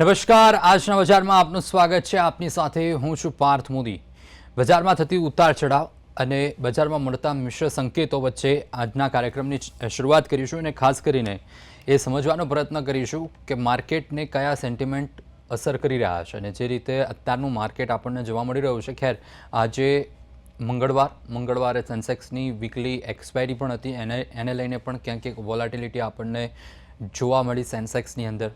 નમસ્કાર, આજના બજારમાં આપનું સ્વાગત છે. આપની સાથે હું છું પાર્થ મોદી. બજારમાં થતી ઉતાર ચઢાવ અને બજારમાં મળતા મિશ્ર સંકેતો વચ્ચે આજના કાર્યક્રમની શરૂઆત કરીશું અને ખાસ કરીને એ સમજવાનો પ્રયત્ન કરીશું કે માર્કેટને કયા સેન્ટિમેન્ટ અસર કરી રહ્યા છે અને જે રીતે અત્યારનું માર્કેટ આપણને જોવા મળી રહ્યું છે. ખેર, આજે મંગળવાર, મંગળવારે સેન્સેક્સની વીકલી એક્સપાયરી પણ હતી. એને એને લઈને પણ ક્યાંક ક્યાંક વોલાટિલિટી આપણને જોવા મળી સેન્સેક્સની અંદર.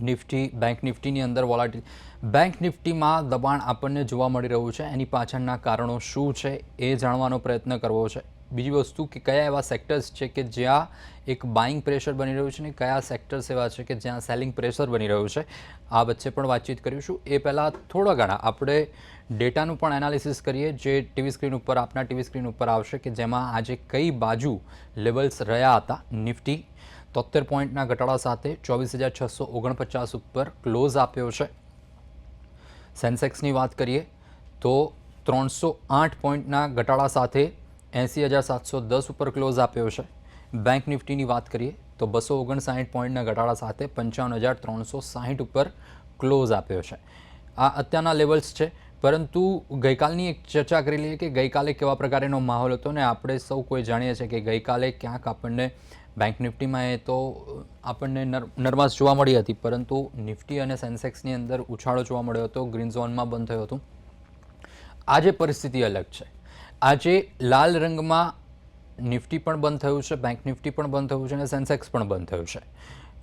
નિફ્ટી, બેંક નિફ્ટીની અંદર વોલાટી બેંક નિફ્ટીમાં દબાણ આપણને જોવા મળી રહ્યું છે. એની પાછળના કારણો શું છે એ જાણવાનો પ્રયત્ન કરવો છે. બીજી વસ્તુ કે કયા એવા સેક્ટર્સ છે કે જ્યાં એક બાઇંગ પ્રેશર બની રહ્યું છે ને કયા સેક્ટર્સ એવા છે કે જ્યાં સેલિંગ પ્રેશર બની રહ્યું છે. આ વચ્ચે પણ વાતચીત કરીશું. એ પહેલાં થોડા ઘણા આપણે ડેટાનું પણ એનાલિસિસ કરીએ. જે ટીવી સ્ક્રીન ઉપર આપના ટીવી સ્ક્રીન ઉપર આવશે કે જેમાં આજે કઈ બાજુ લેવલ્સ રહ્યા હતા. નિફ્ટી તોતેર પોઈન્ટના ઘટાડા સાથે ચોવીસ હજાર છસો ઓગણપચાસ ઉપર ક્લોઝ આપ્યો છે. સેન્સેક્સની વાત કરીએ તો ત્રણસો આઠ પોઈન્ટના ઘટાડા સાથે એંસી હજાર સાતસો દસ ઉપર ક્લોઝ આપ્યો છે. બેંક નિફ્ટીની વાત કરીએ તો બસો ઓગણસાઠ પોઈન્ટના ઘટાડા સાથે પંચાવન હજાર ત્રણસો સાહીઠ ઉપર ક્લોઝ આપ્યો છે. આ અત્યારના લેવલ્સ છે, પરંતુ ગઈકાલની એક ચર્ચા કરી લઈએ કે ગઈકાલે કેવા પ્રકારનો માહોલ હતો ને આપણે સૌ કોઈ જાણીએ છીએ કે ગઈકાલે ક્યાંક આપણને બેંક નિફ્ટીમાં એ તો આપણને નર નરમાશ જોવા મળી હતી, પરંતુ નિફ્ટી અને સેન્સેક્સની અંદર ઉછાળો જોવા મળ્યો હતો ગ્રીન ઝોનમાં બંધ થયો હતો. આજે પરિસ્થિતિ અલગ છે. આજે લાલ રંગમાં નિફ્ટી પણ બંધ થયું છે બેંક નિફ્ટી પણ બંધ થયું છે અને સેન્સેક્સ પણ બંધ થયું છે.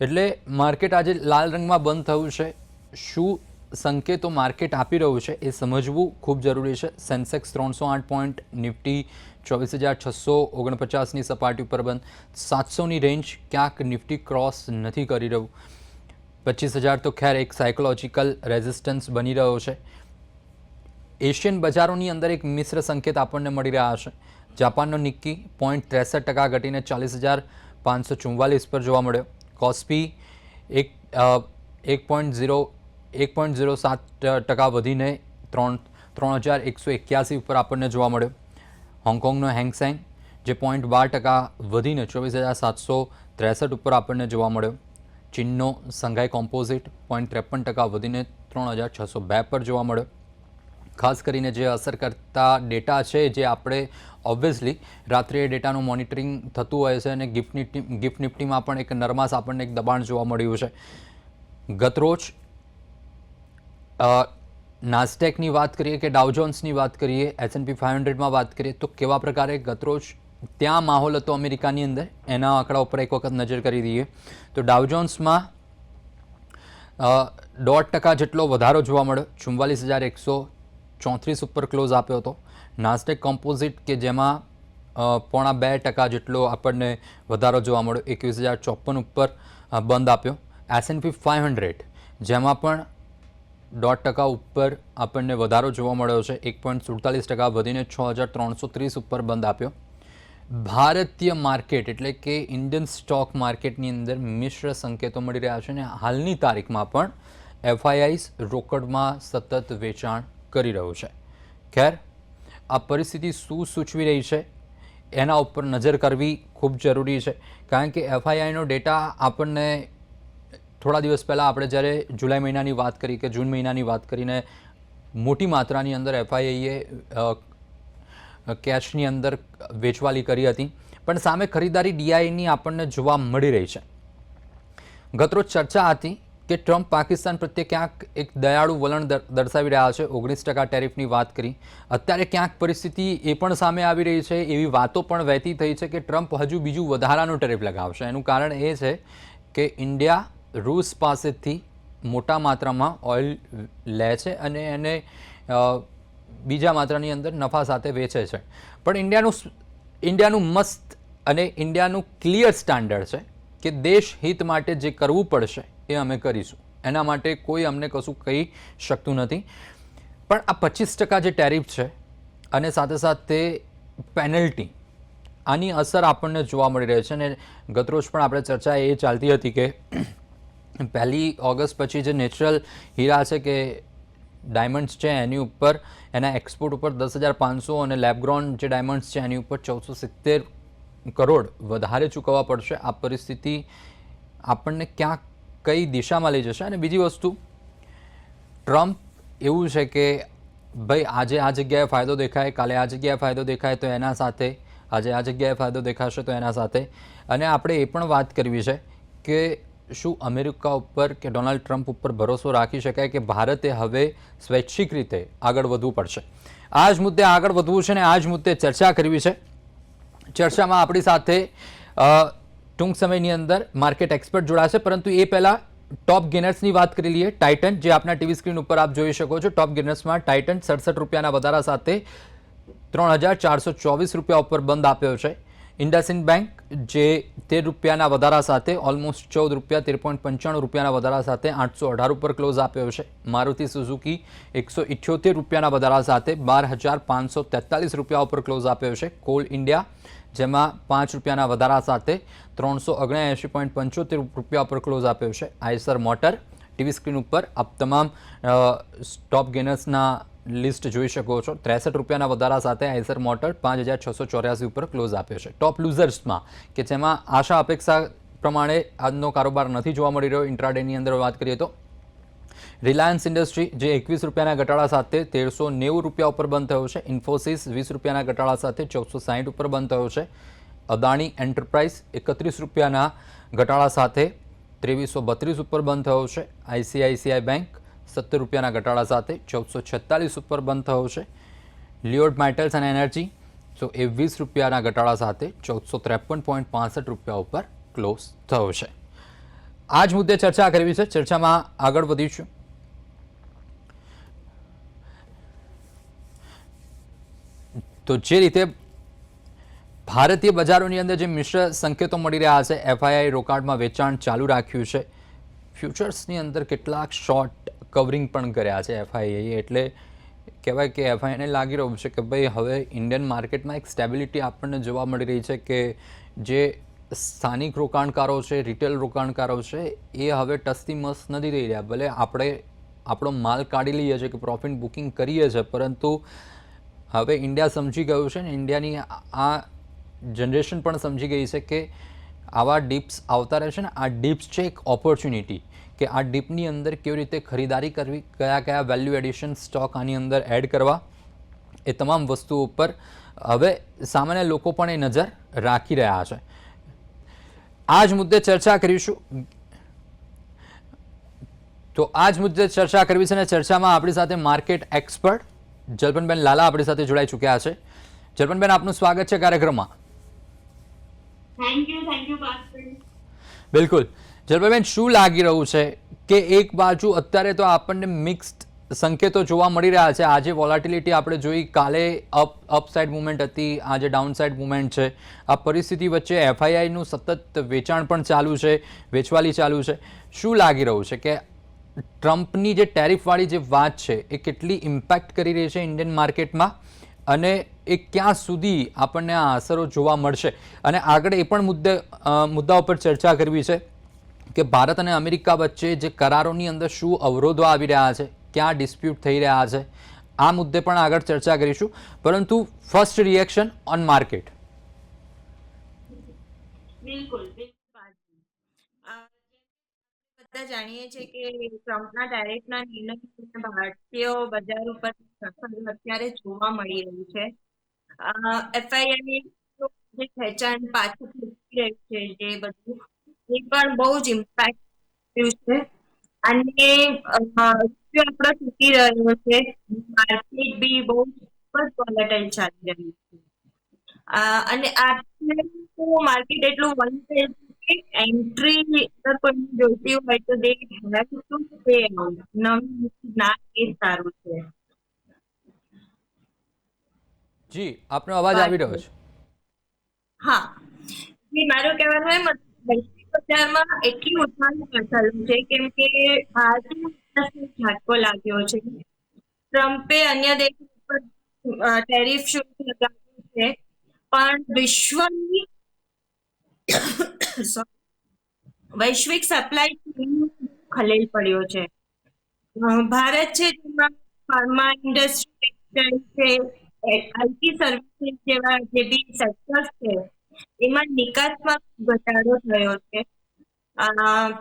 એટલે માર્કેટ આજે લાલ રંગમાં બંધ થયું છે. શું સંકેતો માર્કેટ આપી રહ્યું છે એ સમજવું ખૂબ જરૂરી છે. સેન્સેક્સ ત્રણસો આઠ પોઈન્ટ નિફ્ટી ચોવીસ હજાર છસો ઓગણપચાસની સપાટી ઉપર બંધ. સાતસોની રેન્જ ક્યાંક નિફ્ટી ક્રોસ નથી કરી રહ્યું. પચીસ હજાર તો ખેર એક સાયકોલોજીકલ રેઝિસ્ટન્સ બની રહ્યો છે. એશિયન બજારોની અંદર એક મિશ્ર સંકેત આપણને મળી રહ્યા છે. જાપાનનો નિક્કી પોઈન્ટ ત્રેસઠ ટકા ઘટીને ચાલીસ હજાર પાંચસો ચુમ્વાલીસ પર જોવા મળ્યો. કોસ્પી એક એક પોઈન્ટ ઝીરો, એક પોઈન્ટ ઝીરો સાત ટકા વધીને ત્રણ ત્રણ હજાર એકસો એક્યાસી ઉપર આપણને જોવા મળ્યો. હોંગકોંગનો હેંગસેંગ, જે પોઈન્ટ બાર ટકા વધીને ચોવીસ હજાર સાતસો ત્રેસઠ ઉપર આપણને જોવા મળ્યો. ચીનનો સંઘાઈ કોમ્પોઝિટ પોઈન્ટ ત્રેપન ટકા વધીને ત્રણ હજાર છસો બે પર જોવા મળ્યો. ખાસ કરીને જે અસર કરતા ડેટા છે, જે આપણે ઓબ્વિયસલી રાત્રે એ ડેટાનું મોનિટરિંગ થતું હોય છે અને ગિફ્ટ નિફ્ટી ગિફ્ટ નિફ્ટીમાં પણ એક નરમાશ આપણને એક દબાણ જોવા મળ્યું છે. ગતરોજ નાસ્ટેકની વાત કરીએ કે ડાઉજોન્સની વાત કરીએ એસએનપી ફાઇવ હંડ્રેડમાં વાત કરીએ, તો કેવા પ્રકારે ગતરોજ ત્યાં માહોલ હતો અમેરિકાની અંદર? એના આંકડા ઉપર એક વખત નજર કરી દઈએ. તો ડાઉજોન્સમાં દોઢ ટકા જેટલો વધારો જોવા મળ્યો. ચુમ્વાલીસ હજાર એકસો ચોત્રીસ ઉપર ક્લોઝ આપ્યો હતો. નાસ્ટેક કોમ્પોઝિટ કે જેમાં પોણા બે ટકા જેટલો આપણને વધારો જોવા મળ્યો. એકવીસ હજાર ચોપન ઉપર બંધ આપ્યો. એસએનપી ફાઇવ હંડ્રેડ જેમાં પણ દોઢ ટકા ઉપર આપણને વધારો જોવા મળ્યો છે. એક પોઈન્ટ સુડતાલીસ ટકા વધીને છ હજાર ત્રણસો ત્રીસ ઉપર બંધ આપ્યો. ભારતીય માર્કેટ એટલે કે ઇન્ડિયન સ્ટોક માર્કેટની અંદર મિશ્ર સંકેતો મળી રહ્યા છે અને હાલની તારીખમાં પણ એફઆઈઆઈસ રોકડમાં સતત વેચાણ કરી રહ્યું છે. ખેર, આ પરિસ્થિતિ શું સૂચવી રહી છે? એના ઉપર નજર કરવી ખૂબ જરૂરી છે. કારણ કે એફઆઈઆઈનો ડેટા આપણને થોડા દિવસ પહેલાં આપણે જ્યારે જુલાઈ મહિનાની વાત કરી કે જૂન મહિનાની વાત કરીને મોટી માત્રાની અંદર એફઆઈઆઈએ કેશની અંદર વેચવાલી કરી હતી, પણ સામે ખરીદારી ડીઆઈની આપણને જોવા મળી રહી છે. ગતરોજ ચર્ચા હતી કે ટ્રમ્પ પાકિસ્તાન પ્રત્યે ક્યાંક એક દયાળુ વલણ દર- દર્શાવી રહ્યા છે. ઓગણીસ ટકા ટેરિફની વાત કરી. અત્યારે ક્યાંક પરિસ્થિતિ એ પણ સામે આવી રહી છે. એવી વાતો પણ વહેતી થઈ છે કે ટ્રમ્પ હજુ બીજું વધારાનું ટેરિફ લગાવશે. એનું કારણ એ છે કે ઇન્ડિયા રૂસ પાસેથી મોટા માત્રામાં ઓઇલ લે છે અને એને બીજા માત્રાની અંદર નફા સાથે વેચે છે. પણ ઇન્ડિયાનું ઇન્ડિયાનું મસ્ત અને ઇન્ડિયાનું ક્લિયર સ્ટાન્ડર્ડ છે કે દેશ હિત માટે જે કરવું પડશે એ અમે કરીશું. એના માટે કોઈ અમને કશું કહી શકતું નથી. પણ આ પચીસ ટકા જે ટેરિફ છે અને સાથે સાથે પેનલ્ટી, આની અસર આપણને જોવા મળી રહી છે અને ગતરોજ પણ આપણે ચર્ચા એ ચાલતી હતી કે પહેલી ઓગસ્ટ પછી જે નેચરલ હીરા છે કે ડાયમંડ્સ છે, એની ઉપર એના એક્સપોર્ટ ઉપર દસ હજાર પાંચસો અને લેબગ્રોન જે ડાયમંડ્સ છે, એની ઉપર ચૌદસો સિત્તેર કરોડ વધારે ચૂકવવા પડશે. આ પરિસ્થિતિ આપણને ક્યાં કઈ દિશામાં લઈ જશે? અને બીજી વસ્તુ, ટ્રમ્પ એવું છે કે, ભાઈ, આજે આ જગ્યાએ ફાયદો દેખાય, કાલે આ જગ્યાએ ફાયદો દેખાય, તો એના સાથે, આજે આ જગ્યાએ ફાયદો દેખાશે, તો એના સાથે. અને આપણે એ પણ વાત કરવી છે કે શું અમેરિકા ઉપર કે ડોનાલ્ડ ટ્રમ્પ ઉપર ભરોસો રાખી શકાય કે ભારતે હવે સ્વૈચ્છિક રીતે આગળ વધવું પડશે? આ જ મુદ્દે આગળ વધવું છે અને આ જ મુદ્દે ચર્ચા કરવી છે. ચર્ચામાં આપણી સાથે ટૂંક સમયની અંદર માર્કેટ એક્સપર્ટ જોડાશે, પરંતુ એ પહેલાં ટોપ ગેનર્સની વાત કરી લઈએ. ટાઇટન, જે આપના ટીવી સ્ક્રીન ઉપર આપ જોઈ શકો છો, ટોપ ગેનર્સમાં ટાઇટન સડસઠ રૂપિયાના વધારા સાથે ત્રણ હજાર ચારસો ચોવીસ રૂપિયા ઉપર બંધ આપ્યો છે. ઇન્ડસઇન્ડ બેંક જે તેર રૂપિયાના વધારા સાથે, ઓલમોસ્ટ ચૌદ રૂપિયા, તેર પોઈન્ટ પંચાણું રૂપિયાના વધારા સાથે આઠસો અઢાર ઉપર ક્લોઝ આપ્યો છે. મારુતિ સુઝુકી એકસો ઇઠ્યોતેર રૂપિયાના વધારા સાથે બાર હજાર પાંચસો તેતાલીસ રૂપિયા ઉપર ક્લોઝ આપ્યો છે. કોલ ઇન્ડિયા, જેમાં પાંચ રૂપિયાના વધારા સાથે ત્રણસો ઓગણએંશી પોઈન્ટ પંચોતેર રૂપિયા ઉપર ક્લોઝ આપ્યો છે. આઈસર મોટર, ટીવી સ્ક્રીન ઉપર આપ તમામ સ્ટોપ ગેનર્સના લિસ્ટ જોઈ શકો છો. ત્રેસઠ રૂપિયાના વધારા સાથે આઈસર મોટર પાંચ હજાર છસો ચોર્યાસી ઉપર ક્લોઝ આપ્યો છે. ટોપ લૂઝર્સમાં કે જેમાં આશા અપેક્ષા પ્રમાણે આજનો કારોબાર નથી જોવા મળી રહ્યો ઇન્ટ્રાડેની અંદર વાત કરીએ તો. રિલાયન્સ ઇન્ડસ્ટ્રી જે એકવીસ રૂપિયાના ઘટાડા સાથે તેરસો નેવું રૂપિયા ઉપર બંધ થયો છે. ઇન્ફોસિસ વીસ રૂપિયાના ઘટાડા સાથે ચૌદસો સાહીઠ ઉપર બંધ થયો છે. અદાણી એન્ટરપ્રાઇઝ એકત્રીસ રૂપિયાના ઘટાડા સાથે ત્રેવીસો બત્રીસ ઉપર બંધ થયો છે. આઈસીઆઈસીઆઈ બેંક સત્તર રૂપિયાના ઘટાડા સાથે ચૌદસો છેતાલીસ ઉપર બંધ થયો છે. લિયોડ મેટલ્સ અને એનર્જી, તો એ વીસ રૂપિયાના ઘટાડા સાથે ચૌદસો ત્રેપન પોઈન્ટ પાસઠ રૂપિયા ઉપર ક્લોઝ થયો છે. આ જ મુદ્દે ચર્ચા કરવી છે. ચર્ચામાં આગળ વધીશું. તો જે રીતે ભારતીય બજારોની અંદર જે મિશ્ર સંકેતો મળી રહ્યા છે, એફઆઈઆઈ રોકાણમાં વેચાણ ચાલુ રાખ્યું છે. ફ્યુચર્સની અંદર કેટલાક શોર્ટ કવરિંગ પણ કર્યા છે એફઆઈઆઈ એટલે કહેવાય કે એફઆઈને લાગી રહ્યું છે કે ભાઈ હવે ઇન્ડિયન માર્કેટમાં એક સ્ટેબિલિટી આપણને જોવા મળી રહી છે કે જે સ્થાનિક રોકાણકારો છે રિટેલ રોકાણકારો છે, એ હવે ટસથી મસ્ત નથી થઈ રહ્યા. ભલે આપણે આપણો માલ કાઢી લઈએ છીએ કે પ્રોફિટ બુકિંગ કરીએ છીએ, પરંતુ હવે ઇન્ડિયા સમજી ગયું છે ને ઇન્ડિયાની આ જનરેશન પણ સમજી ગઈ છે કે આવા ડીપ્સ આવતા રહેશે ને, આ ડીપ્સ છે એક ઓપોર્ચ્યુનિટી કે આ ડીપની અંદર કેવી રીતે ખરીદારી કરવી કયા કયા વેલ્યુ એડિશન સ્ટોક આની અંદર એડ કરવા એ તમામ વસ્તુઓ ઉપર હવે સામાન્ય લોકો પણ એ નજર રાખી રહ્યા છે. આ જ મુદ્દે ચર્ચા કરીશું. તો આ જ મુદ્દે ચર્ચા કરવી છે અને ચર્ચામાં આપણી સાથે માર્કેટ એક્સપર્ટ જલપનબેન લાલા આપણી સાથે જોડાઈ ચૂક્યા છે. જલપનબેન આપનું સ્વાગત છે કાર્યક્રમમાં. થેન્ક યુ થેન્ક યુ બિલકુલ. જલ્પનબેન શું લાગી રહ્યું છે કે એક બાજુ અત્યારે તો આપણને મિક્સ્ડ સંકેતો જોવા મળી રહ્યા છે? આજે વોલાટિલિટી આપણે જોઈ, કાલે અપ અપસાઇડ મુવમેન્ટ હતી, આજે ડાઉનસાઇડ મુવમેન્ટ છે. આ પરિસ્થિતિ વચ્ચે એફઆઈઆઈનું સતત વેચાણ પણ ચાલુ છે, વેચવાલી ચાલુ છે. શું લાગી રહ્યું છે કે ટ્રમ્પની જે ટેરિફવાળી જે વાત છે, એ કેટલી ઇમ્પેક્ટ કરી રહી છે ઇન્ડિયન માર્કેટમાં? અને એ ક્યાં સુધી આપણને આ અસરો જોવા મળશે? અને આગળ એ પણ મુદ્દે મુદ્દા ઉપર ચર્ચા કરવી છે. કે ભારત અને અમેરિકા વચ્ચે જે કરારોની અંદર શું અવરોધો આવી રહ્યા છે, ક્યાં ડિસ્પ્યુટ થઈ રહ્યા છે, આ મુદ્દે પણ આગળ ચર્ચા કરીશું. પરંતુ ફર્સ્ટ રિએક્શન ઓન માર્કેટ બધા જાણીએ છીએ કે ટ્રમ્પના ડાયરેક્ટના નિર્ણય ભારતીય બજાર ઉપર અત્યારે જોવા મળી રહ્યું છે. એફઆઈઆઈ જે ખેંચાણ પાછું રહ્યું છે, જે બધું એ પણ બહુ જ ઇમ્પેક્ટ થયું છે. અને આપણો તૂટી રહ્યો છે. માર્કેટ બી બહુ વોલેટાઇલ ચાલી રહ્યું છે. અને અને તો માર્કેટ એટલું વન છે. એન્ટ્રી અગર કોઈ જોઈતી હોય તો દે હેવ ટુ સ્ટે નવી ના એ સારું છે. જી આપનો અવાજ આવી રહ્યો છે. હા. મારું કહેવાનું એમ વૈશ્વિક બજારમાં એટલી ઉત્થાન પ્રચલન છે કેમ કે ભારતીય ઝાટકો લાગ્યો છે. ટ્રમ્પે અન્ય દેશો ઉપર ટેરિફ શુલ્ક લગાવ્યું છે. પણ વિશ્વની વૈશ્વિક સપ્લાય ખલેલ પડ્યો છે. ભારત છે જેમાં ફાર્મા ઇન્ડસ્ટ્રી છે આઈટી સર્વિસીસ જેવા જે બી સેક્ટર્સ છે એમાં નિકાસમાં ઘટાડો થયો છે.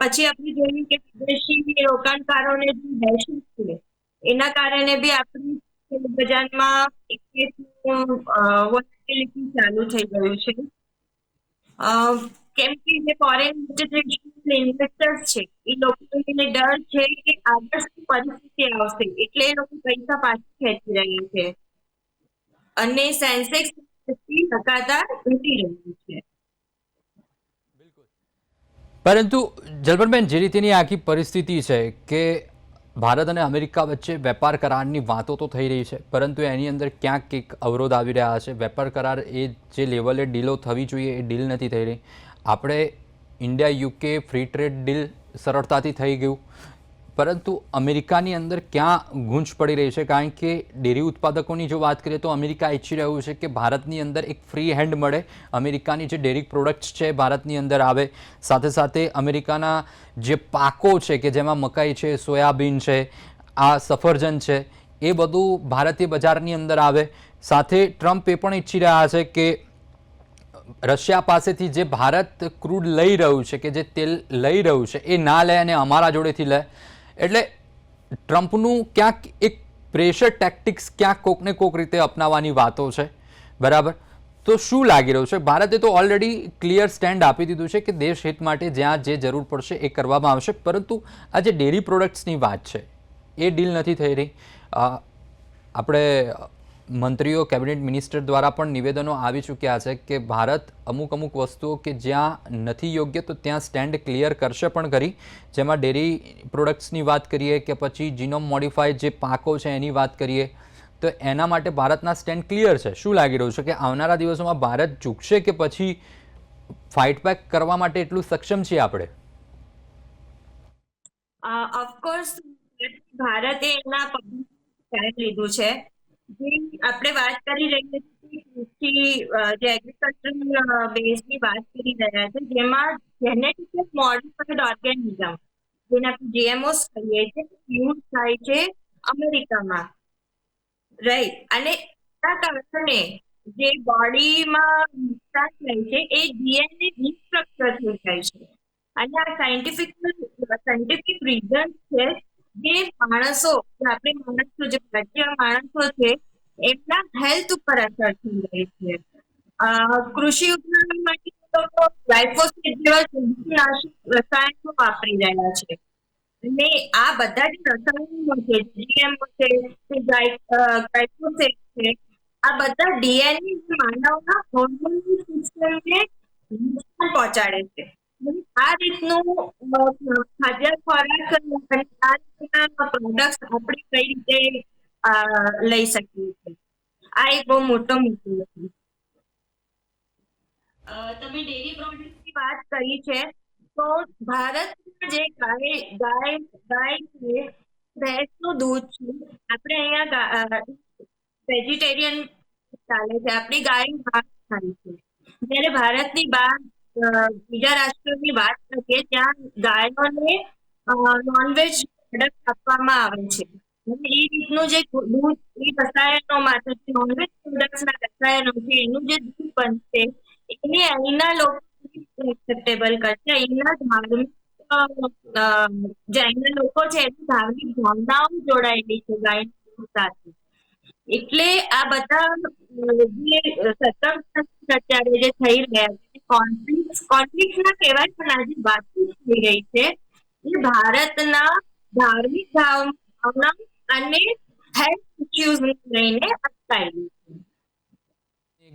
પછી આપણે જોયું કે વિદેશી રોકાણકારોને જે દહેશત છે, એના કારણે બી આપણી બજારમાં એક વોલેટિલિટી ચાલુ થઈ ગયું છે. કેમ કે જે ફોરેન ઇન્ટરનેશનલ ઇન્વેસ્ટર્સ છે, એ લોકોને ડર છે કે આગળ શું પરિસ્થિતિ આવશે, એટલે એ લોકો પૈસા પાછી ખેંચી રહ્યા છે. અને સેન્સેક્સ લગાતાર ઘટી રહ્યું પરંતુ જલપનબેન જે રીતેની આખી પરિસ્થિતિ છે કે ભારત અને અમેરિકા વચ્ચે વેપાર કરારની વાતો તો થઈ રહી છે, પરંતુ એની અંદર ક્યાંક એક અવરોધ આવી રહ્યા છે. વેપાર કરાર એ જે લેવલે ડીલો થવી જોઈએ એ ડીલ નથી થઈ રહી. આપણે India UK free trade deal સરળતાથી થઈ ગયું. પરંતુ અમેરિકાની અંદર ક્યાં ગૂંચ પડી રહી છે? કારણ કે ડેરી ઉત્પાદકોની જો વાત કરીએ તો અમેરિકા ઈચ્છી રહ્યું છે કે ભારતની અંદર એક ફ્રી હેન્ડ મળે. અમેરિકાની જે ડેરી પ્રોડક્ટ્સ છે ભારતની અંદર આવે. સાથે સાથે અમેરિકાના જે પાકો છે કે જેમાં મકાઈ છે, સોયાબીન છે, આ સફરજન છે, એ બધું ભારતીય બજારની અંદર આવે. સાથે ટ્રમ્પ એ પણ ઈચ્છી રહ્યા છે કે રશિયા પાસેથી જે ભારત ક્રૂડ લઈ રહ્યું છે કે જે તેલ લઈ રહ્યું છે એ ના લે અને અમારા જોડેથી લે. એટલે ટ્રમ્પનું ક્યાંક એક પ્રેશર ટેક્ટિક્સ ક્યાંક કોકને કોક રીતે અપનાવવાની વાતો છે. બરાબર? તો શું લાગી રહ્યું છે? ભારતે તો ઓલરેડી ક્લિયર સ્ટેન્ડ આપી દીધું છે કે દેશ હિત માટે જ્યાં જે જરૂર પડશે એ કરવામાં આવશે. પરંતુ આ જે ડેરી પ્રોડક્ટ્સની વાત છે, એ ડીલ નથી થઈ રહી. આપણે મંત્રીઓ, કેબિનેટ મિનિસ્ટર દ્વારા પણ નિવેદનો આવી ચૂક્યા છે કે ભારત અમુક અમુક વસ્તુઓ કે જ્યાં નથી યોગ્ય તો ત્યાં સ્ટેન્ડ ક્લિયર કરશે પણ કરી જેમાં ડેરી પ્રોડક્ટ્સની વાત કરીએ કે પછી જીનોમ મોડિફાઈ જે પાકો છે એની વાત કરીએ, તો એના માટે ભારતના સ્ટેન્ડ ક્લિયર છે. શું લાગી રહ્યું છે કે આવનારા દિવસોમાં ભારત ચૂકશે કે પછી ફાઇટ બેક કરવા માટે એટલું સક્ષમ છીએ આપણે? ઓફકોર્સ ભારતે એના લીધું છે. આપણે વાત કરી રહ્યા છીએ જે એગ્રીકલ્ચરલ બેઝની વાત કરી રહ્યા છે, જેમાં જેનેટિક મોડિફાઈડ ઓર્ગેનિઝમ જેને આપણે જીએમઓસ કહીએ છીએ યુઝ થાય છે, અમેરિકામાં. રાઈટ અને એના કારણે જે બોડીમાં નુકસાન થાય છે, એ ડીએનએ રિસ્ટ્રક્ચર થઈ જાય છે. અને આ સાયન્ટિફિક સાયન્ટિફિક રીઝન છે જે માણસો આપણે માણસો, જે ભારતીય માણસો છે, એમના હેલ્થ ઉપર અસર થઈ રહી છે. કૃષિ ઉત્પાદન માટે લોકો ગ્લાયફોસેટ જેવા જંતુનાશક રસાયણો વાપરી રહ્યા છે. ને આ બધા જે રસાયણો છે જીએમઓ છે ગ્લાયફોસેટ છે, આ બધા ડીએનએ માનવના હોર્મોનલ સિસ્ટમને નુકસાન પહોંચાડે છે. આ રીતનું ખાદ્ય ખોરાક આ રીતના પ્રોડક્ટ આપણે કઈ રીતે લઈ શકીએ છીએ? આ એક બહુ મોટો મુદ્દો છે. તમે ડેરી પ્રોડક્ટની વાત કરી છે, તો ભારતમાં જે ગાય ગાય ગાય છે, ભેંસનું દૂધ છે, આપણે અહીંયા વેજીટેરિયન ચાલે છે. આપણી ગાય ખાય છે. જ્યારે ભારતની બહાર બીજા રાષ્ટ્રોની વાત કરીએ, ત્યાં ગાયોને નોનવેજ પ્રોડક્ટ આપવામાં આવે છે. એ રીતનું જે દૂધ, એ રસાયણોમાંથી નોનવેજ પ્રોડક્ટ્સના રસાયણો છે, એનું જે દૂધ બનશે, એને અહીંના લોકો એક્સેપ્ટેબલ કરશે. અહીંના ધાર્મિક જે અહીંના લોકો છે, એની ધાર્મિક ભાવનાઓ જોડાયેલી છે ગાયના સાથે. એટલે આ બધા, જે circumstances અત્યારે જે થઈ રહ્યા છે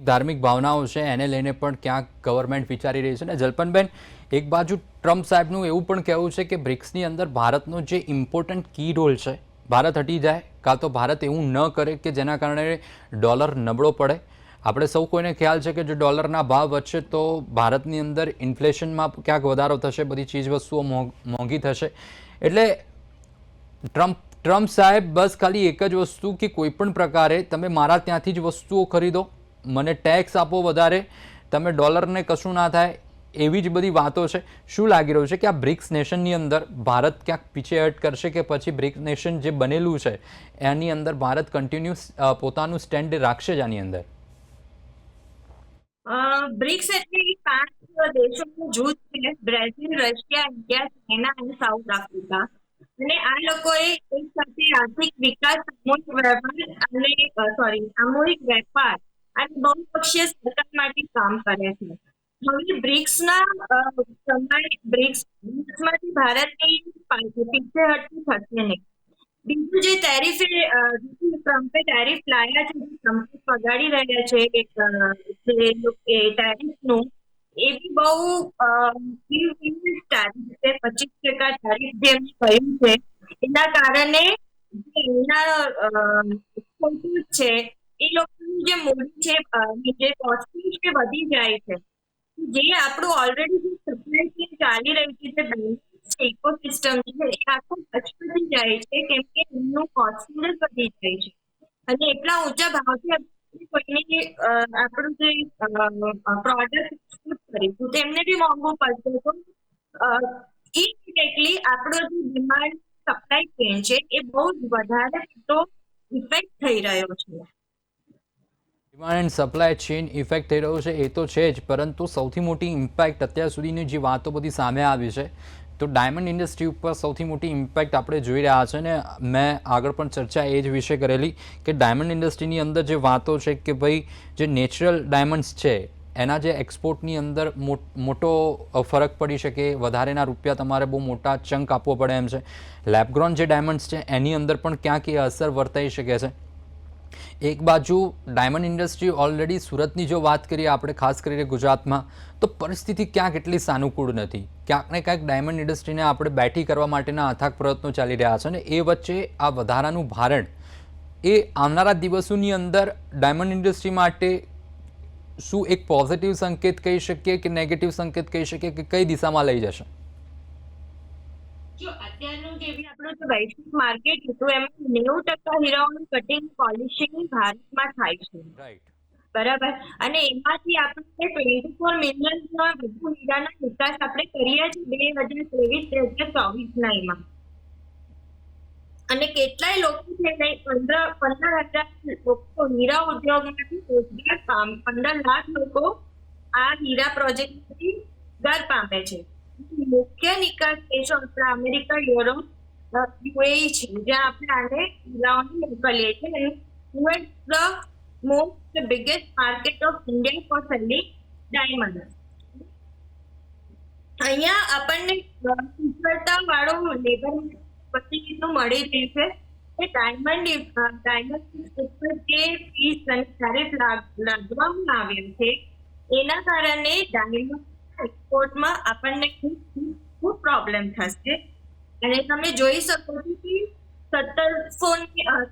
ધાર્મિક ભાવનાઓ છે. એને લઈને પણ ક્યાંક ગવર્મેન્ટ વિચારી રહી છે ને? જલ્પનબેન, એક બાજુ ટ્રમ્પ સાહેબનું એવું પણ કહેવું છે કે બ્રિક્સની અંદર ભારતનો જે ઇમ્પોર્ટન્ટ કી રોલ છે, ભારત હટી જાય, કાં તો ભારત એવું ન કરે કે જેના કારણે ડોલર નબળો પડે આપણે સૌ કોઈને ખ્યાલ છે કે જો ડોલરના ભાવ વધશે તો ભારતની અંદર ઇન્ફ્લેશનમાં ક્યાંક વધારો થશે, બધી ચીજ વસ્તુઓ મોંઘ- થશે. એટલે ટ્રમ્પ ટ્રમ્પ સાહેબ, બસ ખાલી એક જ વસ્તુ કે કોઈપણ પ્રકારે તમે મારા ત્યાંથી જ વસ્તુઓ ખરીદો, મને ટેક્સ આપો વધારે, તમે ડોલરને કશું ના થાય, એવી જ બધી વાતો છે. શું લાગી રહ્યું છે કે આ બ્રિક્સ નેશનની અંદર ભારત ક્યાંક પીછેહટ કરશે કે પછી બ્રિક્સ નેશન જે બનેલું છે, એની અંદર ભારત કન્ટિન્યુ પોતાનું સ્ટેન્ડ રાખશે જ આની અંદર? બ્રિક્સ એટલે પાંચ દેશોનું જૂથ છે. બ્રાઝિલ, રશિયા, ઇન્ડિયા, ચાઇના અને સાઉથ આફ્રિકા. અને આ લોકોએ એક સાથે આર્થિક વિકાસ, સામૂહિક વેપાર અને સોરી સામૂહિક વેપાર અને બહુપક્ષીય સરકાર માટે કામ કરે છે. હવે બ્રિક્સના પ્રમાણે બ્રિક્સ, બ્રિક્સમાંથી ભારતની પીછે હટવું થશે નહીં. બીજું જે ટેરિફ ટ્રમ્પે ટેરિફ લાયા છે ટ્રમ્પ પગાડી રહ્યા છે એ ટેરિફનું એ બી બહુ ટેરિફ છે. પચીસ ટકા ટેરિફ જે એમને કહ્યું છે, એના કારણે જે એના exporters છે, એ લોકોનું જે મૂડી છે જે કોસ્ટિંગ છે વધી જાય છે. જે આપણું ઓલરેડી જે સપ્લાય ચેન ચાલી રહી છે ઇકોસિસ્ટમ છે એ આખું અચકાઈ જાય છે, કેમ કે એમનું કોસ્ટિંગ જ વધી જાય છે. અને એટલા ઊંચા ભાવથી કોઈને આપણું જે પ્રોડક્ટ કરીશું તો બી મોંઘું પડશે. તો ઇનડિરેક્ટલી આપણો જે ડિમાન્ડ સપ્લાય ચેન છે, એ બહુ જ વધારે તો ઇફેક્ટ થઈ રહ્યો છે. Demand and supply chain effect થઈ રહ્યો છે, એ તો છે જ, પરંતુ સૌથી મોટી ઇમ્પેક્ટ અત્યાર સુધીની જે વાતો બધી સામે આવી છે તો ડાયમંડ ઇન્ડસ્ટ્રી ઉપર સૌથી મોટી ઇમ્પેક્ટ આપણે જોઈ રહ્યા છે ને મેં આગળ પણ ચર્ચા એ જ વિશે કરેલી કે ડાયમંડ ઇન્ડસ્ટ્રીની અંદર જે વાતો છે કે ભાઈ જે નેચરલ ડાયમંડ્સ છે, એના જે એક્સપોર્ટની અંદર મોટો ફરક પડી શકે, વધારેના રૂપિયા તમારે બહુ મોટા ચંક આપવો પડે એમ છે. લેબગ્રોન જે ડાયમંડ્સ છે, એની અંદર પણ ક્યાંક એ અસર વર્તાઈ શકે છે? એક બાજુ ડાયમંડ ઇન્ડસ્ટ્રી ઓલરેડી સુરતની જો વાત કરીએ આપણે ખાસ કરીને ગુજરાતમાં, તો પરિસ્થિતિ ક્યાંક એટલી સાનુકૂળ નથી. ક્યાંક ને ક્યાંક ડાયમંડ ઇન્ડસ્ટ્રીને આપણે બેઠી કરવા માટેના અથાગ પ્રયત્નો ચાલી રહ્યા છે અને એ વચ્ચે આ વધારાનું ભારણ એ આવનારા દિવસોની અંદર ડાયમંડ ઇન્ડસ્ટ્રી માટે શું એક પોઝિટિવ સંકેત કહી શકીએ કે નેગેટિવ સંકેત કહી શકીએ કે કઈ દિશામાં લઈ જશે? જો અત્યારનું જે બી આપણું જે વૈશ્વિક માર્કેટ હતું એમાં નેવું ટકા હીરાઓનું કટિંગ પોલિશિંગ ભારતમાં થાય છે. રાઈટ બરાબર? અને એમાંથી આપણે ટ્વેન્ટી ફોર મિલિયનના વધુ હીરાના નિકાસ આપણે કરીએ છીએ બે હજાર ત્રેવીસ બે હજાર ચોવીસના એમાં. અને કેટલાય લોકો છે પંદર પંદર હજાર લોકો હીરા ઉદ્યોગમાંથી રોજગાર પામ પંદર લાખ લોકો આ હીરા પ્રોજેક્ટથી રોજગાર પામે છે. મુખ્ય નિકાસ દેશો અમેરિકા, યુરોપ યુએઈ છે, જ્યાં આપણે આને હીરાઓને કરીએ છીએ. US the most biggest market of India for selling diamond. અહીંયા આપણને કુશળતા વાળો લેબર પછી મળી રહ્યું છે. એ ડાયમંડ ડાયમંડ ઉપર જે ફીસ અને ટેરિફ લાદવામાં આવ્યું છે, એના કારણે ડાયમંડ એક્સપોર્ટમાં આપણને ખૂબ પ્રોબ્લેમ થશે. અને તમે જોઈ શકો છો કે સત્તરસો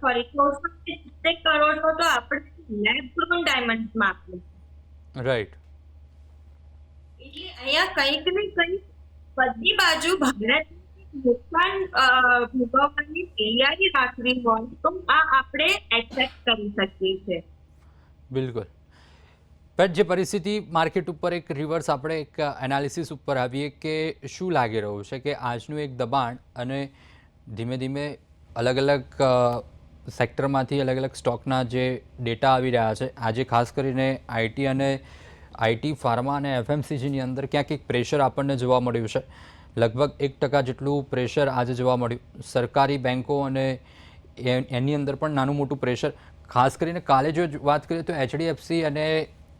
સોરી ચોસો સિત્તેર કરોડનો તો આપણે લેબ ગ્રોન ડાયમંડમાં આપ્યો રાઈટ એટલે અહીંયા કંઈક ને કંઈક બધી બાજુ ભારત નુકસાન ભોગવવાની તૈયારી રાખવી હોય તો આ આપણે એક્સેપ્ટ કરી શકીએ છીએ. બિલકુલ. બટ જે પરિસ્થિતિ માર્કેટ ઉપર એક રિવર્સ આપણે એક એનાલિસિસ ઉપર આવીએ કે શું લાગી રહ્યું છે કે આજનું એક દબાણ અને ધીમે ધીમે અલગ અલગ સેક્ટરમાંથી અલગ અલગ સ્ટોકના જે ડેટા આવી રહ્યા છે, આજે ખાસ કરીને આઈટી અને આઈટી ફાર્મા અને એફએમસીજીની અંદર ક્યાંક એક પ્રેશર આપણને જોવા મળ્યું છે. લગભગ એક ટકા જેટલું પ્રેશર આજે જોવા મળ્યું. સરકારી બેન્કો અને એની અંદર પણ નાનું મોટું પ્રેશર ખાસ કરીને કાલે જો વાત કરીએ તો એચડીએફસી અને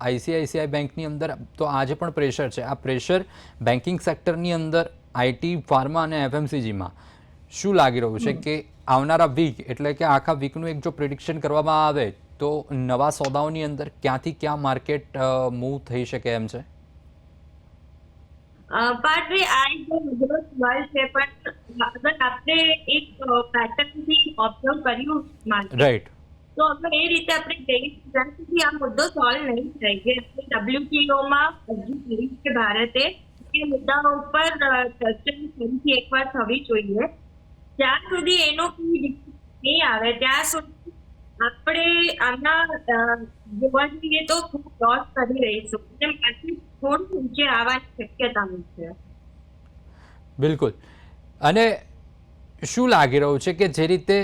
આઈસીઆઈસીઆઈ બેંકની અંદર તો આજે પણ પ્રેશર છે. આ પ્રેશર બેન્કિંગ સેક્ટરની અંદર આઈટી ફાર્મા અને એફએમસીજીમાં શું લાગી રહ્યું છે કે આવનારા વીક એટલે કે આખા વીકનું એક જો પ્રિડિક્શન કરવામાં આવે તો નવા સોદાઓની અંદર ક્યાંથી ક્યાં માર્કેટ મૂવ થઈ શકે એમ છે? પાર્ટવે આ એક અઘરો સવાલ છે પણ અગર આપણે એક પેટર્નથી ઓબ્ઝર્વ કર્યું રાઈટ તો અગર એ રીતે આપણે જ્યાં સુધી આ મુદ્દો સોલ્વ નહીં થાય, જે ડબ્લ્યુટીઓમાં અરજી કરી છે ભારતે, એ મુદ્દાઓ ઉપર ચર્ચા ફરીથી એકવાર થવી જોઈએ. જ્યાં સુધી એનો કોઈ નહીં આવે, ત્યાં સુધી આપણે આમના જોવા જઈએ તો ખૂબ લોસ કરી રહીશું. અને માર્કેટ થોડું ઊંચે આવવાની શક્યતા છે. બિલકુલ. અને શું લાગી રહ્યું છે કે જે રીતે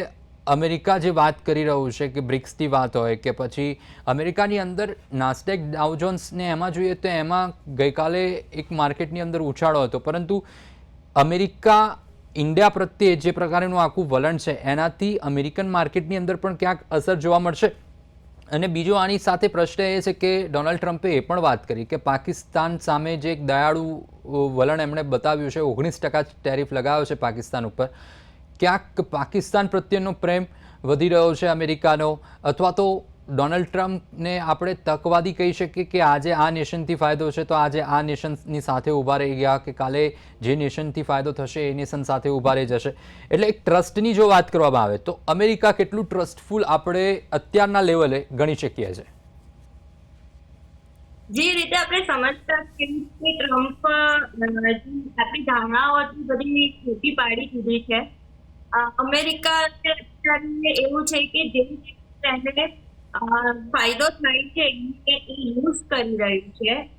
અમેરિકા જે વાત કરી રહ્યું છે કે બ્રિક્સની વાત હોય કે પછી અમેરિકાની અંદર નાસ્ટેક ડાઉજોન્સને એમાં જોઈએ તો એમાં ગઈકાલે એક માર્કેટની અંદર ઉછાળો હતો. પરંતુ અમેરિકા, ઇન્ડિયા પ્રત્યે જે પ્રકારનું આખું વલણ છે, એનાથી અમેરિકન માર્કેટની અંદર પણ ક્યાંક અસર જોવા મળશે. અને બીજો આની સાથે પ્રશ્ન એ છે કે ડોનાલ્ડ ટ્રમ્પે એ પણ વાત કરી કે પાકિસ્તાન સામે જે એક દયાળુ વલણ એમણે બતાવ્યું છે, ઓગણીસ ટકા ટેરિફ લગાવ્યો છે પાકિસ્તાન ઉપર. ક્યાંક પાકિસ્તાન પ્રત્યેનો પ્રેમ વધી રહ્યો છે અમેરિકાનો, અથવા તો ડોનાલ્ડ ટ્રમ્પને આપણે તકવાદી કહી શકીએ કે આજે આ નેશનથી ફાયદો છે, તો આજે આ નેશનની સાથે ઊભા રહી ગયા કે કાલે જે નેશનથી ફાયદો થશે એ નેશન સાથે ઊભા રહી જશે. એટલે એક ટ્રસ્ટની જો વાત કરવામાં આવે, તો અમેરિકા કેટલું ટ્રસ્ટફુલ આપણે અત્યારના લેવલે ગણી શકીએ છીએ? જે રીતે આપણે સમજતા કે ટ્રમ્પ આપણી ધારણાઓથી બધી ખોટી પાડી દીધી છે. અમેરિકા એવું છે કે જે તેને ફાયદો થાય છે એ યુઝ કરી રહ્યું છે.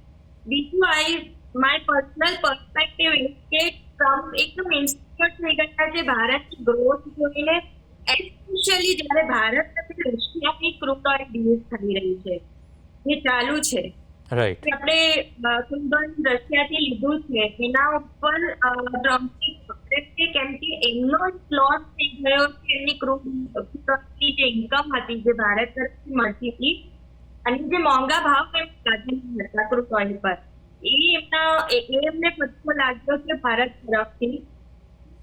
બીજું આઈ માય પર્સનલ પર્સપેક્ટિવ કે ટ્રમ્પ એકદમ ઇન્સ્પિયર થઈ ગયા છે ભારતની ગ્રોથ જોઈને એસ્પેશિયલી જ્યારે ભારત અને રશિયાની ક્રૂડ ડીલ થઈ રહી છે જે ચાલુ છે. રાઈટ આપણે અ, રશિયાથી લીધું છે એના ઉપર ટ્રમ્પની કેમ કે લોસ થઈ ગયો છે એમની ક્રૂડની જે ઇન્કમ હતી જે ભારત તરફથી મળતી હતી અને જે મોંઘા ભાવ એમ કાઢી હતા ક્રૂડ ઓઇલ પર. એ એમના એમને ફટકો લાગ્યો છે ભારત તરફથી.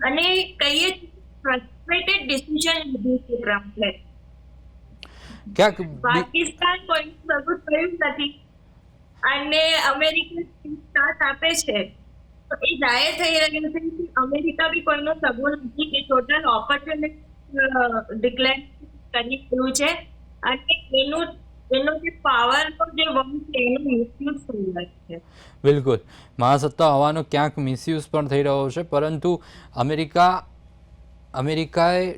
અને કહીએ ફ્રસ્ટ્રેટેડ ડિસિઝન લીધું છે ટ્રમ્પે. ક્યાંક પાકિસ્તાન કોઈ બધું થયું નથી. અને અમેરિકા સાથ આપે છે. જાહેર થઈ રહ્યું છે કે અમેરિકા બી કોઈનો સબૂત નથી, કે ટોટલ ઓપોર્ચ્યુનિટી ડિક્લેર કરી રહ્યું છે. અને એનું બિલકુલ. મહાસત્તા હોવાનો ક્યાંક મિસયુઝ પણ થઈ રહ્યો છે, પરંતુ અમેરિકા, અમેરિકાએ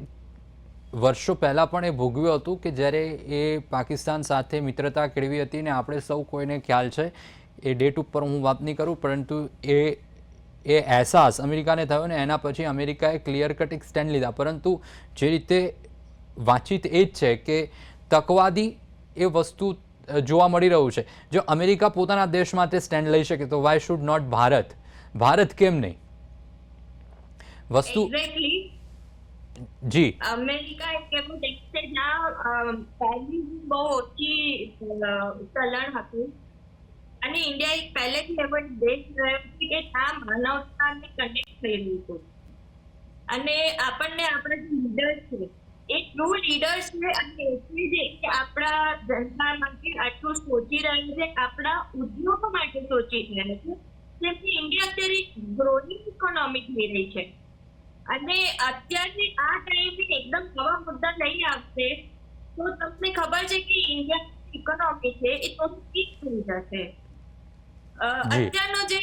વર્ષો પહેલાં પણ એ ભોગવ્યું હતું કે જ્યારે એ પાકિસ્તાન સાથે મિત્રતા કેળવી હતી ને આપણે સૌ કોઈને ખ્યાલ છે, એ ડેટ ઉપર હું વાત નહીં કરું, પરંતુ એ એ અહેસાસ અમેરિકાને થયો ને એના પછી અમેરિકાએ ક્લિયર કટ એક સ્ટેન્ડ લીધા. પરંતુ જે રીતે વાતચીત એ જ છે કે તકવાદી એ વસ્તુ જોવા મળી રહ્યું છે. જો અમેરિકા પોતાના દેશ માટે સ્ટેન્ડ લઈ શકે તો why should not Bharat? Bharat કેમ નહીં? વસ્તુ જી. અમેરિકા દેશ છે જ્યાં પહેલી બહુ ઓછી ચલણ હતું. અને ઇન્ડિયા એક પહેલેથી એવો દેશ રહ્યો છે કે આ માનવતાને કનેક્ટ રહ્યું હતું અને આપણને આપણા જે લીડર છે, એ ટ્રુ લીડર છે અને એટલે જ આપણા જનતા માટે આટલું સોચી રહ્યું છે, આપણા ઉદ્યોગો માટે સોચી રહ્યું છે. જેમ કે ઇન્ડિયા અત્યારે ગ્રોઈંગ ઇકોનોમી થઈ રહી છે. અને અત્યારે આ ટાઈમે એકદમ નવા મુદ્દા લઈ આવશે. તો તમને ખબર છે કે ઇન્ડિયા ઇકોનોમી છે એ તો ઠીક થઈ જશે. અત્યારનો જે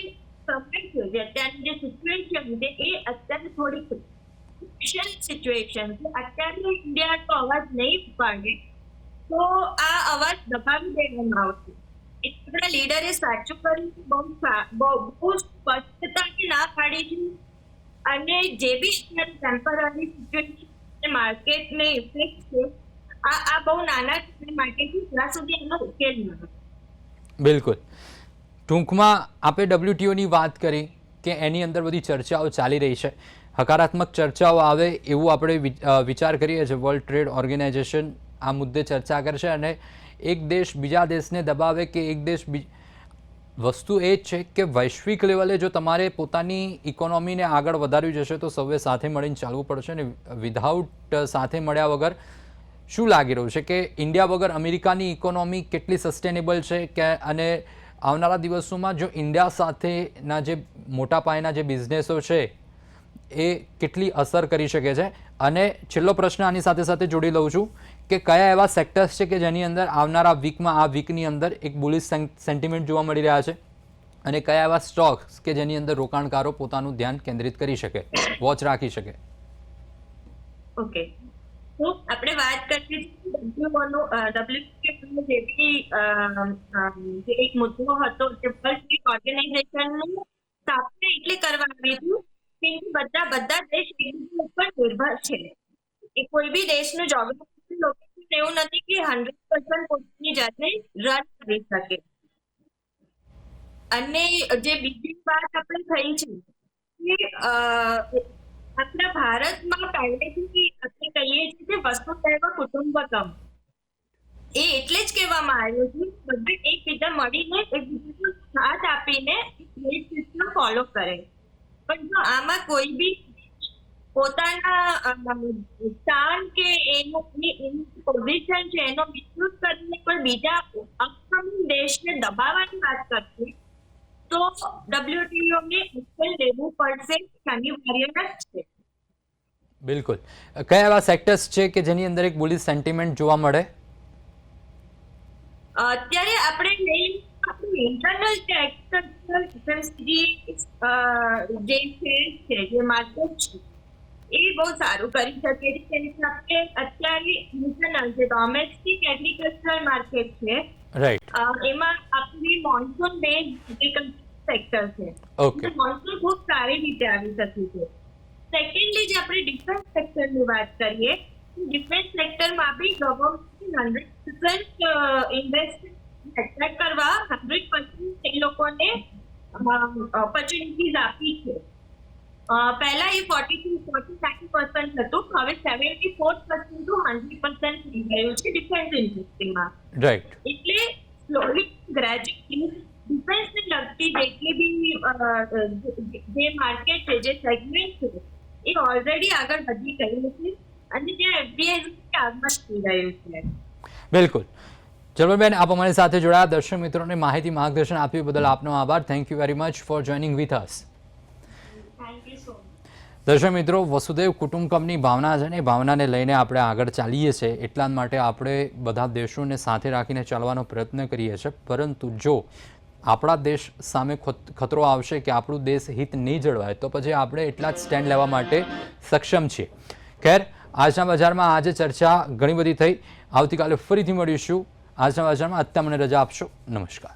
સમય છે જે અત્યારની જે સિચ્યુએશન છે એ અત્યારે થોડી સ્પેશિયલ સિચ્યુએશન છે. અત્યારે ઇન્ડિયા તો અવાજ નહીં ઉપાડે તો આ અવાજ દબાવી દેવામાં આવશે. આપણા લીડરે સાચું કર્યું બહુ બહુ સ્પષ્ટતાથી ના પાડી છે? અને જે બી ટેમ્પરરી સિચ્યુએશન માર્કેટને ઇફેક્ટ છે આ આ બહુ નાના માટે જ્યાં સુધી એનો ઉકેલ ન બિલકુલ. ટૂંકમાં આપણે ડબલ્યુટીઓની વાત કરી કે એની અંદર બધી ચર્ચાઓ ચાલી રહી છે. હકારાત્મક ચર્ચાઓ આવે એવું આપણે વિચાર કરીએ છીએ. વર્લ્ડ ટ્રેડ ઓર્ગેનાઇઝેશન આ મુદ્દે ચર્ચા કરશે અને એક દેશ બીજા દેશને દબાવે કે એક દેશ વસ્તુ એ જ છે કે વૈશ્વિક લેવલે જો તમારે પોતાની ઇકોનોમીને આગળ વધારવી જશે તો સૌએ સાથે મળીને ચાલવું પડશે અને વિધાઉટ સાથે મળ્યા વગર શું લાગી રહ્યું છે કે ઇન્ડિયા વગર અમેરિકાની ઇકોનોમી કેટલી સસ્ટેનેબલ છે કે, અને આવનારા દિવસોમાં જો ઇન્ડિયા સાથેના જે મોટા પાયાના જે બિઝનેસો છે, એ કેટલી અસર કરી શકે છે? અને છેલ્લો પ્રશ્ન આની સાથે સાથે જોડી લઉં છું કે કયા એવા સેક્ટર્સ છે કે જેની અંદર આવનારા વીકમાં આ વીકની અંદર એક બુલિશ સેન્ટિમેન્ટ જોવા મળી રહ્યા છે? અને કયા એવા સ્ટોક્સ કે જેની અંદર રોકાણકારો પોતાનું ધ્યાન કેન્દ્રિત કરી શકે વોચ રાખી શકે? ઓકે આપણે વાત કરીએ ડબ્લ્યુનો ડબ્લ્યુ જે બી જે એક મુદ્દો હતો જે વર્લ્ડ ઓર્ગેનાઇઝેશનનું સ્થાપના એટલે કરવા આવી હતું કે બધા બધા દેશ એકબીજા ઉપર નિર્ભર છે. એ કોઈ બી દેશનું જોગ્રાફિકલ લોકેશન એવું નથી કે હંડ્રેડ પર્સન્ટ પોતાની જાતને રન કરી શકે. અને જે બીજી વાત આપણે થઈ છે કે આપણા ભારતમાં પહેલેથી આપણે કહીએ છીએ કે વસુધૈવ કુટુંબકમ. એ એટલે જ કહેવામાં આવ્યું છે. બધે એકબીજા મળીને એકબીજાનો સાથ આપીને એક સિસ્ટમ ફોલો કરે. પણ જો આમાં કોઈ બી પોતાના સ્થાન કે એનું પોઝિશન છે, એનો વિસ્તૃત કરીને કોઈ બીજા અપકમિંગ દેશને દબાવવાની વાત કરશે તો ડબ્લ્યુટીઓ ને એક્શન લેવું પડશે અનિવાર્ય છે. બિલકુલ. કયા એવા સેક્ટર્સ છે કે જેની અંદર એક બુલિશ સેન્ટિમેન્ટ જોવા મળે? અત્યારે આપણે લઈ આપણું ઇન્ટરનલ જે એક્સટર્નલ એફએમસીજી જે શેર છે જે માર્કેટ છે એ બહુ સારું કરી શકે છે. તેની સાથે અત્યારે ઇન્ટરનલ જે ડોમેસ્ટિક એગ્રીકલ્ચરલ માર્કેટ છે રાઈટ એમાં આપણી મોન્સૂન બેઝ એગ્રીકલ્ચર સેક્ટર છે. ઓકે મોન્સૂન ખૂબ સારી રીતે આવી શકી છે. સેકન્ડલી જે આપણે ડિફેન્સ સેક્ટરની વાત કરીએ ડિફેન્સ સેક્ટરમાં બી government hundred percent investment attract કરવા હંડ્રેડ પર્સન્ટ એ લોકોને ઓપોર્ચ્યુનિટીઝ આપી છે. અ, પહેલા એ forty to forty nine percent હતું હવે seventy four percent to hundred percent થઈ ગયું છે ડિફેન્સ ઇન્ડસ્ટ્રીમાં રાઈટ એટલે સ્લોલી ગ્રેજ્યુઅલી ડિફેન્સને લગતી જેટલી બી જે- માર્કેટ છે જે સેગમેન્ટ છે એ ઓલરેડી આગળ વધી ગયું છે અને જે એફડીઆઈ આગળ થઈ ગયું છે. બિલકુલ. જલબરબેન આપ અમારી સાથે જોડાયા. દર્શક મિત્રોને માહિતી માર્ગદર્શન આપ્યું બદલ આપનો આભાર. Thank you very much for joining with us દર્શક મિત્રો વસુદેવ કુટુંબકમની ભાવના છે ને ભાવનાને લઈને આપણે આગળ ચાલીએ છીએ. એટલા માટે આપણે બધા દેશોને સાથે રાખીને ચાલવાનો પ્રયત્ન કરીએ છીએ. પરંતુ જો આપણા દેશ સામે ખત- ખતરો આવશે કે આપણું દેશ હિત નહીં જળવાય, તો પછી આપણે એટલા જ સ્ટેન્ડ લેવા માટે સક્ષમ છીએ. ખેર, આજના બજારમાં આજે ચર્ચા ઘણી બધી થઈ. આવતીકાલે ફરીથી મળીશું. આજના બજારમાં અત્યારે મને રજા આપશો. નમસ્કાર.